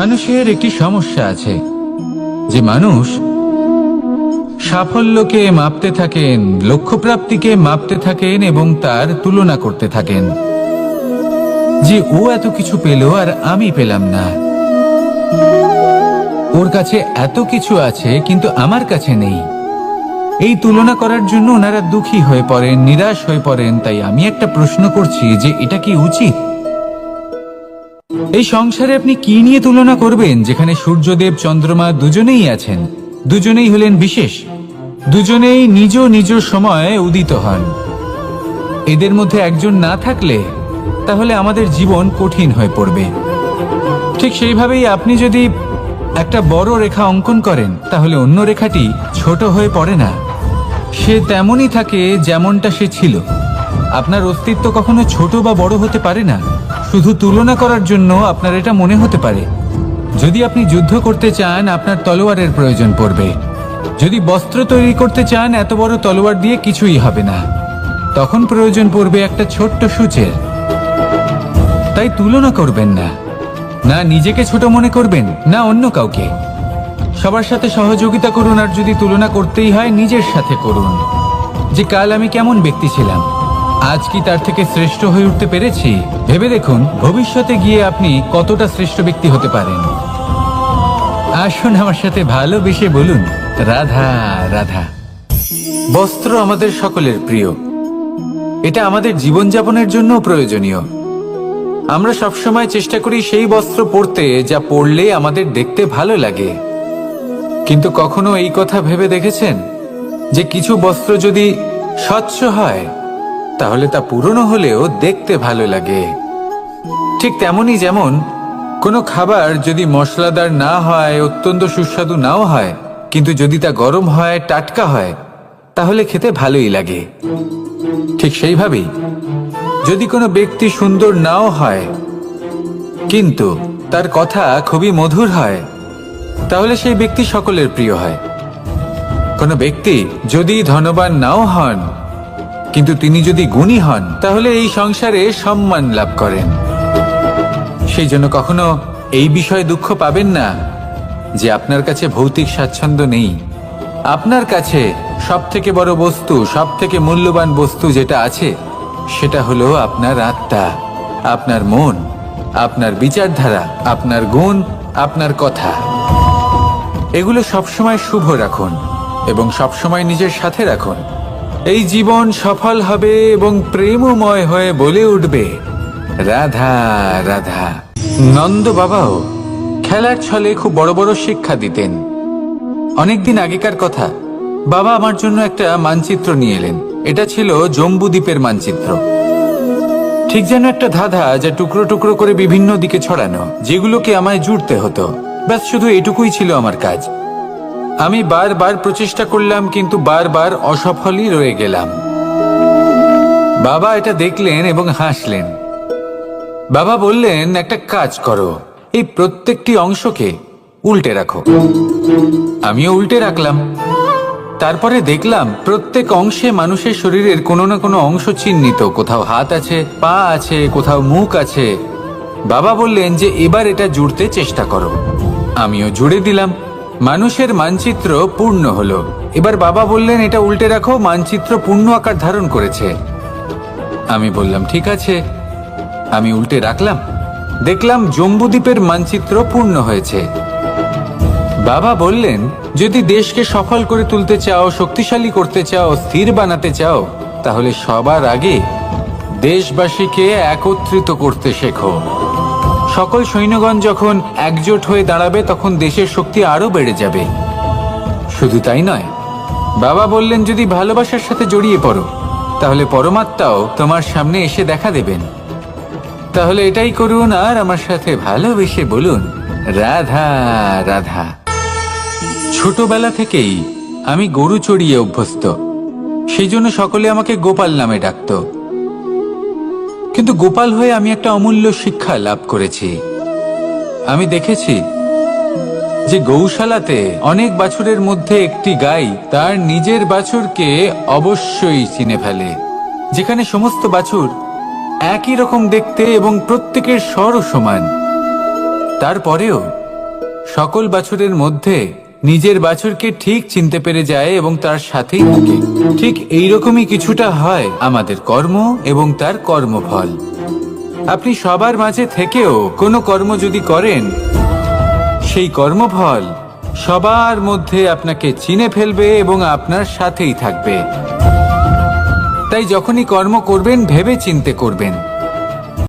মানুষের একটি সমস্যা আছে, যে মানুষ সাফল্যকে মাপতে থাকেন, লক্ষ্যপ্রাপ্তিকে মাপতে থাকেন এবং তার তুলনা করতে থাকেন। যে ও এত কিছু পেল আর আমি পেলাম না। ওর কাছে এত কিছু আছে, কিন্তু আমার কাছে নেই। এই তুলনা করার জন্য ওনারা দুঃখী হয়ে পড়েন, নিরাশ হয়ে পড়েন, তাই আমি একটা প্রশ্ন করছি যে এটা কি উচিত? এই সংসারে আপনি কি নিয়ে তুলনা করবেন? যেখানে সূর্যদেব, চন্দ্রমা দুজনেই আছেন। দুজনেই হলেন বিশেষ। দুজনেই নিজ নিজ সময়ে উদিত হন। এদের মধ্যে একজন না থাকলে তাহলে আমাদের জীবন কঠিন হয়ে পড়বে। ঠিক সেইভাবেই আপনি যদি একটা বড় রেখা অঙ্কন করেন, তাহলে অন্য রেখাটি ছোট হয়ে পড়ে না। সে তেমনই থাকে যেমনটা সে ছিল। আপনার অস্তিত্ব কখনো ছোট বা বড় হতে পারে না। শুধু তুলনা করার জন্য আপনার এটা মনে হতে পারে। যদি আপনি যুদ্ধ করতে চান, আপনার তলোয়ারের প্রয়োজন পড়বে। যদি বস্ত্র তৈরি করতে চান, এত বড় তলোয়ার দিয়ে কিছুই হবে না। তখন প্রয়োজন পড়বে একটা ছোট্ট সূচের। তাই তুলনা করবেন না। না নিজেকে ছোট মনে করবেন, না অন্য কাউকে। সবার সাথে সহযোগিতা করুন, আর যদি তুলনা করতেই হয়, নিজের সাথে করুন। যে কাল আমি কেমন ব্যক্তি ছিলাম। আজ কি তার থেকে শ্রেষ্ঠ হয়ে উঠতে পেরেছি? ভেবে দেখুন, ভবিষ্যতে গিয়ে আপনি কতটা শ্রেষ্ঠ ব্যক্তি হতে পারেন। আসুন আমার সাথে ভালোবেসে বলুন, রাধা রাধা। বস্ত্র আমাদের সকলের প্রিয়। এটা আমাদের জীবনযাপনের জন্য প্রয়োজনীয়। আমরা সবসময় চেষ্টা করি সেই বস্ত্র পরতে যা পরলে আমাদের দেখতে ভালো লাগে। কিন্তু কখনো এই কথা ভেবে দেখেছেন? যে কিছু বস্ত্র যদি স্বচ্ছ হয় তাহলে তা পুরনো হলেও দেখতে ভালো লাগে। ঠিক তেমনই যেমন কোনো খাবার যদি মশলাদার না হয়, অত্যন্ত সুস্বাদু নাও হয়, কিন্তু যদি তা গরম হয়, টাটকা হয়, তাহলে খেতে ভালোই লাগে। ঠিক সেইভাবেই যদি কোনো ব্যক্তি সুন্দর নাও হয়, কিন্তু তার কথা খুবই মধুর হয়, তাহলে সেই ব্যক্তি সকলের প্রিয় হয়। কোনো ব্যক্তি যদি ধনবান নাও হন কিন্তু তিনি যদি গুণী হন, তাহলে এই সংসারে সম্মান লাভ করেন। সেই জন্য কখনো এই বিষয়ে দুঃখ পাবেন না যে আপনার কাছে ভৌতিক স্বাচ্ছন্দ্য নেই। আপনার কাছে সব থেকে বড় বস্তু সব থেকে মূল্যবান বস্তু যেটা আছে, সেটা হলো আপনার আত্মা, আপনার মন, আপনার বিচারধারা, আপনার গুণ, আপনার কথা। এগুলো সবসময় শুভ রাখুন এবং সবসময় নিজের সাথে রাখুন। এই জীবন সফল হবে এবং প্রেমময় হয়ে বলে উঠবে। রাধা রাধা। নন্দ বাবাও, খেলার ছলে খুব বড় বড় শিক্ষা দিতেন। অনেকদিন আগেকার কথা, বাবা আমার জন্য একটা মানচিত্র নিয়ে এলেন। এটা ছিল জম্বু দ্বীপের মানচিত্র। ঠিক যেন একটা ধাঁধা যা টুকরো টুকরো করে বিভিন্ন দিকে ছড়ানো, যেগুলোকে আমায় জুড়তে হতো। ব্যাস, শুধু এটুকুই ছিল আমার কাজ। আমি বারবার প্রচেষ্টা করলাম, কিন্তু বারবার অসফলই রয়ে গেলাম। বাবা এটা দেখলেন এবং হাসলেন। বাবা বললেন, একটা কাজ করো, এই প্রত্যেকটি অংশকে উল্টে রাখো। আমিও উল্টে রাখলাম। তারপরে দেখলাম, প্রত্যেক অংশে মানুষের শরীরের কোনো না কোনো অংশ চিহ্নিত। কোথাও হাত আছে, পা আছে, কোথাও মুখ আছে। বাবা বললেন যে, এবার এটা জুড়তে চেষ্টা করো। আমিও জুড়ে দিলাম। মানুষের মানচিত্র পূর্ণ হলো। এবার বাবা বললেন, এটা উল্টে রাখো, মানচিত্র পূর্ণ আকার ধারণ করেছে। আমি বললাম, ঠিক আছে। আমি উল্টে রাখলাম। দেখলাম জম্বুদ্বীপের মানচিত্র পূর্ণ হয়েছে। বাবা বললেন, যদি দেশকে সফল করে তুলতে চাও, শক্তিশালী করতে চাও, স্থির বানাতে চাও, তাহলে সবার আগে দেশবাসীকে একত্রিত করতে শেখো। সকল সৈন্যগণ যখন একজোট হয়ে দাঁড়াবে, তখন দেশের শক্তি আরও বেড়ে যাবে। শুধু তাই নয়, বাবা বললেন, যদি ভালোবাসার সাথে জড়িয়ে পড়ো, তাহলে পরমাত্মাও তোমার সামনে এসে দেখা দেবেন। তাহলে এটাই করুন আর আমার সাথে ভালোবেসে বলুন, রাধা রাধা। ছোটবেলা থেকেই আমি গরু চড়িয়ে অভ্যস্ত। সেই জন্য সকলে আমাকে গোপাল নামে ডাকত। কিন্তু গোপাল হয়ে আমি একটা অমূল্য শিক্ষা লাভ করেছি। আমি দেখেছি যে গৌশালাতে অনেক বাছুরের মধ্যে একটি গাই তার নিজের বাছুরকে অবশ্যই চিনে ফেলে। যেখানে সমস্ত বাছুর একই রকম দেখতে এবং প্রত্যেকের স্বরও সমান। তারপরেও সকল বাছুরের মধ্যে নিজের বাছুরকে ঠিক চিনতে পেরে যায় এবং তার সাথেই থাকে। ঠিক এইরকমই কিছুটা হয় আমাদের কর্ম এবং তার কর্মফল। আপনি সবার মাঝে থেকেও কোনো কর্ম যদি করেন, সেই কর্মফল সবার মধ্যে আপনাকে চিনে ফেলবে এবং আপনার সাথেই থাকবে। তাই যখনই কর্ম করবেন, ভেবে চিনতে করবেন।